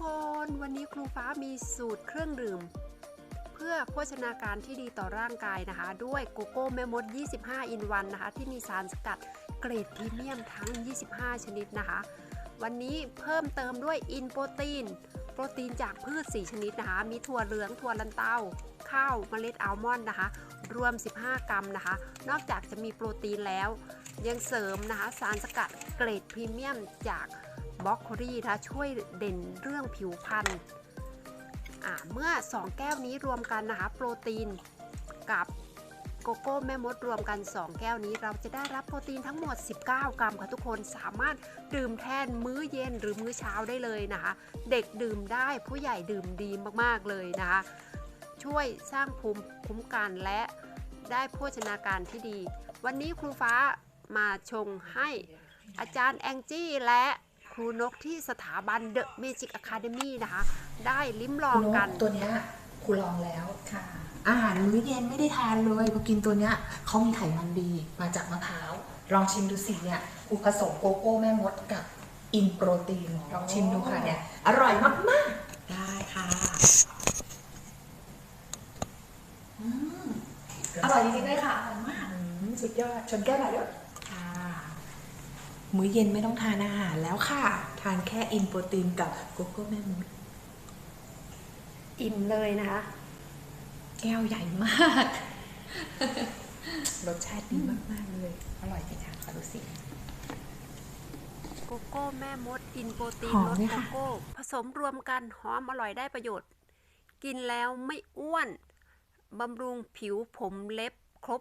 คนวันนี้ครูฟ้ามีสูตรเครื่องดื่ม เพื่อโภชนาการที่ดีต่อร่างกายนะคะ ด้วยโกโก้แม่มด 25 อินวันนะคะ ที่มีสารสกัดเกรดพรีเมียมทั้ง 25 ชนิดนะคะ วันนี้เพิ่มเติมด้วยอินโปรตีน โปรตีนจากพืช 4 ชนิดนะคะ มีถั่วเหลืองถั่วลันเตา ข้าวเมล็ดอัลมอนด์นะคะ รวม 15 กรัมนะคะ นอกจากจะมีโปรตีนแล้ว ยังเสริมนะคะสารสกัดเกรดพรีเมียมจาก บล็อกโคลีนะช่วยเด่นเรื่องผิวพรรณเมื่อ 2 แก้วนี้รวมกันนะคะโปรตีนกับโกโก้แม่มดรวมกัน 2 แก้วนี้เราจะได้รับโปรตีนทั้งหมด 19 กรัมค่ะทุกคนสามารถดื่มแทนมื้อเย็นหรือมื้อเช้าได้เลยนะคะ เด็กดื่มได้ผู้ใหญ่ดื่มดีมากๆเลยนะคะ ช่วยสร้างภูมิคุ้มกันและได้โภชนาการที่ดี วันนี้ครูฟ้ามาชงให้อาจารย์แองจี้และ รูนกที่สถาบันเดอะเมจิกอะคาเดมี่นะคะ ได้ลิ้มลองกันตัวเนี้ยครูลองแล้วค่ะ อาหารมื้อเย็นไม่ได้ทานเลยพอกินตัวเนี้ยเขามีไขมันดีมาจากมะพร้าวลองชิมดูสิเนี่ยครูผสมโกโก้แม่มดกับอินโปรตีนลองชิมดูค่ะเนี่ยอร่อยมากๆ ได้ค่ะอืมอร่อยจริงๆเลยค่ะอร่อยมากอืมสุดยอดชนแก้วหน่อยด้วยค่ะ มื้อเย็นไม่ต้องทานอาหารแล้วค่ะ ทานแค่อินโปรตีนกับโกโก้แม่มดอิ่มเลยนะคะ แก้วใหญ่มาก รสชาติดีมาก ๆ เลย อร่อยจริงค่ะขอดูสิโกโก้แม่มดอินโปรตีนหอมรสไหมโกคะโก้ ผสมรวมกันหอมอร่อยได้ประโยชน์ กินแล้วไม่อ้วน บำรุงผิวผมเล็บครบ